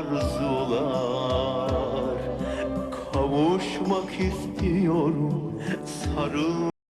arzular. Kavuşmak istiyorum sarıl